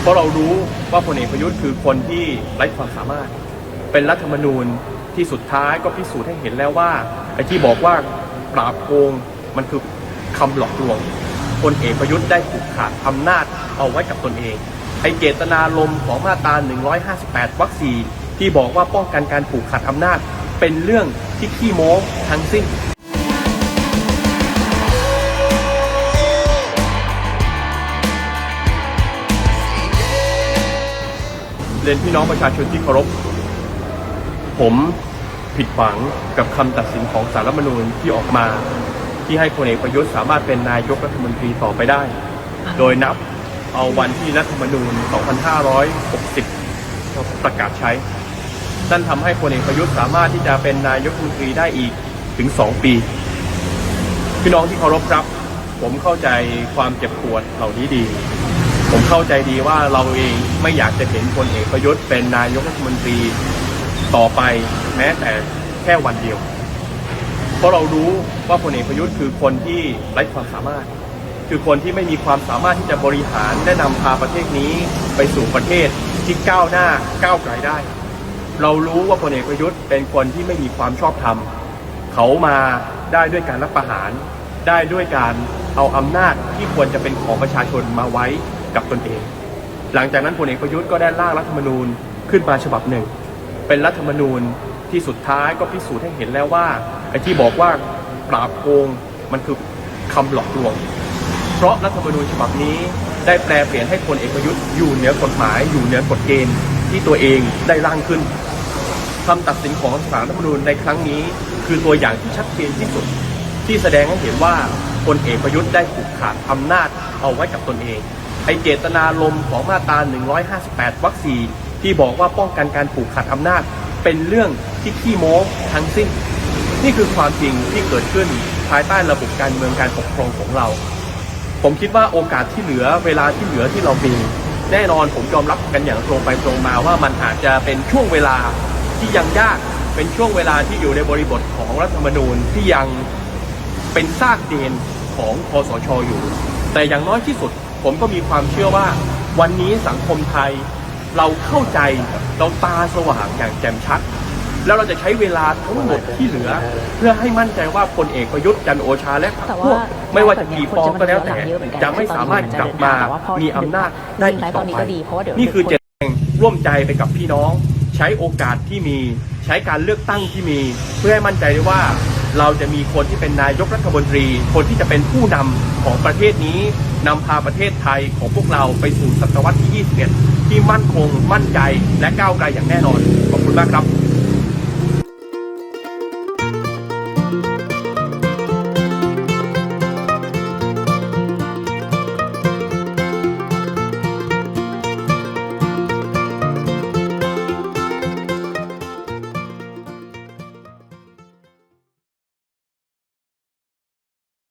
เพราะเรารู้ว่าพลเอกประยุทธ์คือคนที่ไร้ความสามารถ เป็นรัฐธรรมนูญที่สุดท้ายก็พิสูจน์ให้เห็นแล้วว่าไอ้ที่บอกว่าปราบโกงมันคือคำหลอกลวงพลเอกประยุทธ์ได้ผูกขาดอำนาจเอาไว้กับตนเอง ไอ้เจตนารมของมาตรา 158 วรรคสี่ที่บอกว่าป้องกันการผูกขาดอำนาจ เป็นเรื่องที่ขี้โม้ทั้งสิ้น เรียนพี่น้องประชาชนที่เคารพ ผมผิดหวังกับคำตัดสินของสารรัฐธรรมนูญที่ออกมา ที่ให้พลเอกประยุทธ์สามารถเป็นนายกรัฐมนตรีต่อไปได้ โดยนับเอาวันที่รัฐธรรมนูญ 2560 ประกาศใช้ นั่นทำให้พลเอกประยุทธ์สามารถที่จะเป็นนายกรัฐมนตรีได้อีกถึง 2 ปี พี่น้องที่เคารพครับ ผมเข้าใจความเจ็บปวดเหล่านี้ดี ผมเข้าใจดีว่าเราเองไม่อยากจะเห็นพลเอกประยุทธ์เป็นนายกรัฐมนตรีต่อไปแม้แต่แค่วันเดียว เพราะเรารู้ว่าพลเอกประยุทธ์คือคนที่ไร้ความสามารถ คือคนที่ไม่มีความสามารถที่จะบริหารและนำพาประเทศนี้ไปสู่ประเทศที่ก้าวหน้าก้าวไกลได้ เรารู้ว่าพลเอกประยุทธ์เป็นคนที่ไม่มีความชอบธรรมเขามาได้ด้วยการรับประหาร ได้ด้วยการเอาอำนาจที่ควรจะเป็นของประชาชนมาไว้ กับตนเอง หลังจากนั้นพลเอกประยุทธ์ก็ได้ร่างรัฐธรรมนูญขึ้นมาฉบับหนึ่ง เป็นรัฐธรรมนูญที่สุดท้ายก็พิสูจน์ให้เห็นแล้วว่าไอ้ที่บอกว่าปราบโกงมันคือคำหลอกลวง เพราะรัฐธรรมนูญฉบับนี้ได้แปลเปลี่ยนให้พลเอกประยุทธ์อยู่เหนือกฎหมายอยู่เหนือกฎเกณฑ์ที่ตัวเองได้ร่างขึ้นคำตัดสินของศาลรัฐธรรมนูญในครั้งนี้ คือตัวอย่างที่ชัดเจนที่สุด ที่แสดงให้เห็นว่าพลเอกประยุทธ์ได้ผูกขาดอำนาจเอาไว้กับตนเอง ไอเจตนารมของมาตรา 158 วรรคสี่ที่บอกว่าป้องกันการผูกขาดอำนาจ เป็นเรื่องที่ขี้โม้ทั้งสิ้น นี่คือความจริงที่เกิดขึ้นภายใต้ระบบการเมืองการปกครองของเรา ผมคิดว่าโอกาสที่เหลือเวลาที่เหลือที่เรามีแน่นอนผมยอมรับกันอย่างตรงไปตรงมาว่ามันอาจจะเป็นช่วงเวลาที่ยังยากเป็นช่วงเวลาที่อยู่ในบริบทของรัฐธรรมนูญที่ยังเป็นซากเดนของคอสชอยู่ แต่อย่างน้อยที่สุด ผมก็มีความเชื่อว่า วันนี้สังคมไทยเราเข้าใจเราตาสว่างอย่างแจ่มชัด แล้วเราจะใช้เวลาทั้งหมดที่เหลือ เพื่อให้มั่นใจว่าพลเอกประยุทธ์จันทร์โอชาและพรรคแต่พวว่ากไม่ว่าจะกี่ปองก็แล้วแต่คนจะมาเยอะเหมือนกันจะไม่สามารถกลับมาแต่ว่าพอมีอำนาจได้อีกต่อตอนนี้ไปก็ดีเพราะว่าเดี๋ยวนี่คือเจตแรงร่วมใจไปกับพี่น้อง ใช้โอกาสที่มี ใช้การเลือกตั้งที่มี เพื่อให้มั่นใจได้ว่า เราจะมีคนที่เป็นนายกรัฐมนตรี คนที่จะเป็นผู้นำของประเทศนี้นำพาประเทศไทยของพวกเราไปสู่ศตวรรษที่ 21 ที่มั่นคง มั่นใจ และก้าวไกลอย่างแน่นอน ขอบคุณมากครับ